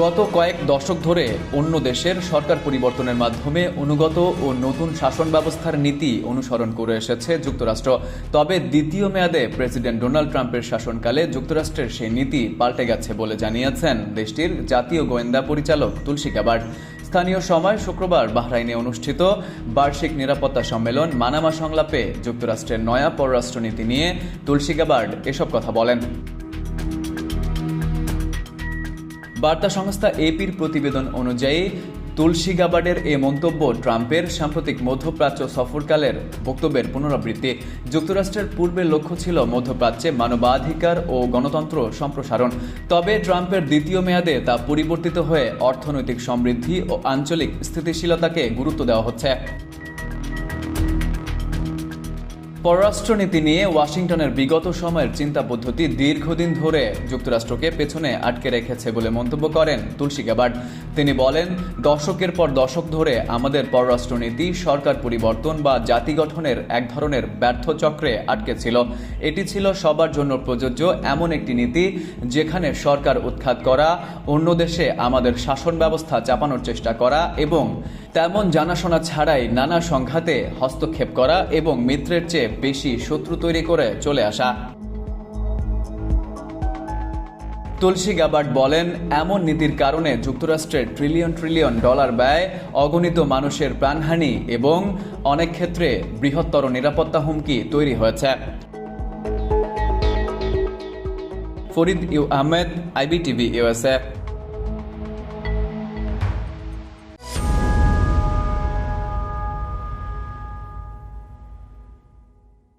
গত কয়েক দশক ধরে অন্য দেশের সরকার পরিবর্তনের মাধ্যমে অনুগত ও নতুন শাসন ব্যবস্থার নীতি অনুসরণ করে এসেছে যুক্তরাষ্ট্র। তবে দ্বিতীয় মেয়াদে প্রেসিডেন্ট ডোনাল্ড ট্রাম্পের শাসনকালে যুক্তরাষ্ট্রের সেই নীতি পাল্টে গেছে বলে জানিয়েছেন দেশটির জাতীয় গোয়েন্দা পরিচালক তুলসী গাবার্ড স্থানীয় সময় শুক্রবার বাহরাইনে অনুষ্ঠিত বার্ষিক নিরাপত্তা সম্মেলন মানামা সংলাপে যুক্তরাষ্ট্রের নয়া পররাষ্ট্রনীতি নিয়ে তুলসী গাবার্ড এসব কথা বলেন। বার্তা সংস্থা এপির প্রতিবেদন অনুযায়ী, তুলসী গাবার্ডের এ মন্তব্য ট্রাম্পের সাম্প্রতিক মধ্যপ্রাচ্য সফরকালের বক্তব্যের পুনরাবৃত্তি। যুক্তরাষ্ট্রের পূর্বের লক্ষ্য ছিল মধ্যপ্রাচ্যে মানবাধিকার ও গণতন্ত্র সম্প্রসারণ। তবে ট্রাম্পের দ্বিতীয় মেয়াদে তা পরিবর্তিত হয়ে অর্থনৈতিক সমৃদ্ধি ও আঞ্চলিক স্থিতিশীলতাকে গুরুত্ব দেওয়া হচ্ছে। পররাষ্ট্রনীতি নিয়ে ওয়াশিংটনের বিগত সময়ের চিন্তা পদ্ধতি দীর্ঘদিন ধরে যুক্তরাষ্ট্রকে পেছনে আটকে রেখেছে বলে মন্তব্য করেন তুলসী গাবার্ড তিনি বলেন, দশকের পর দশক ধরে আমাদের পররাষ্ট্রনীতি, সরকার পরিবর্তন বা জাতি গঠনের এক ধরনের ব্যর্থ চক্রে আটকে ছিল। এটি ছিল সবার জন্য প্রযোজ্য এমন একটি নীতি যেখানে সরকার উৎখাত করা, অন্য দেশে আমাদের শাসন ব্যবস্থা চাপানোর চেষ্টা করা এবং তেমন জানাশোনা ছাড়াই নানা সংঘাতে হস্তক্ষেপ করা এবং মিত্রের চেয়ে বেশি শত্রু তৈরি করে চলে আসা। তুলসী গাবার্ড বলেন, এমন নীতির কারণে যুক্তরাষ্ট্রের ট্রিলিয়ন ট্রিলিয়ন ডলার ব্যয়, অগণিত মানুষের প্রাণহানি এবং অনেক ক্ষেত্রে বৃহত্তর নিরাপত্তা হুমকি তৈরি হয়েছে। Farid U Ahmed, IBTV USA